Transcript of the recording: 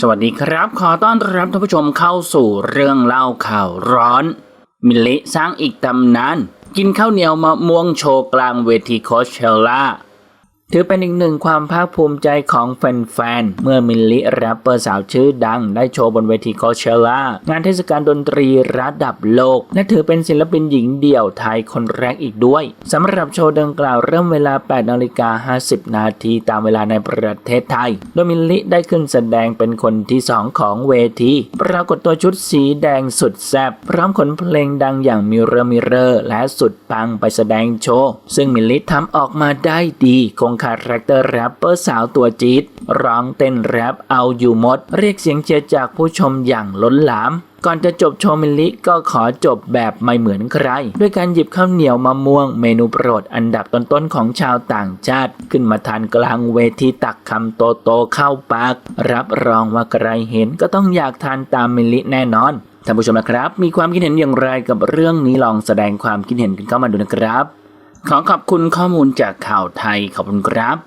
สวัสดีครับ ขอต้อนรับท่านผู้ชมเข้าสู่เรื่องเล่าข่าวร้อน มิลลิสร้างอีกตำนาน กินข้าวเหนียวมะม่วงโชว์กลางเวทีโคชเชลล่า ถือเป็นอีกหนึ่งความภาคภูมิใจของแฟนๆ เมื่อมิลลิแรปเปอร์สาวชื่อดัง ได้โชว์บนเวทีโคเชล่างานเทศกาลดนตรีระดับโลก และถือเป็นศิลปินหญิงเดี่ยวไทยคนแรกอีกด้วย สำหรับโชว์ดังกล่าวเริ่มเวลา 8นาฬิกา50 นาทีตามเวลาในประเทศไทย โดยมิลลิได้ขึ้นแสดงเป็นคนที่ 2 ของเวที ปรากฏตัวชุดสีแดงสุดแซ่บพร้อมขนเพลงดังอย่างมิเรอมิเรอร์และสุดปังไปแสดงโชว์ซึ่งมิลลิทำออกมาได้ดีคงคาแรคเตอร์แรปเปอร์สาวตัวจี๊ดร้องเต้นแรปเอาอยู่มด เรียกเสียงเชียร์จากผู้ชมอย่างล้นหลาม ก่อนจะจบโชว์มิลลิก็ขอจบแบบไม่เหมือนใคร ด้วยการหยิบข้าวเหนียวมะม่วงเมนูโปรดอันดับต้นๆของชาวต่างชาติ ขึ้นมาทานกลางเวทีตักคำโตๆเข้าปาก รับรองว่าใครเห็นก็ต้องอยากทานตามมิลลิแน่นอนท่านผู้ชมนะครับ มีความคิดเห็นอย่างไรกับเรื่องนี้ลองแสดงความคิดเห็นกันเข้ามาดูนะครับ ขอขอบคุณข้อมูลจากข่าวไทยขอบคุณครับ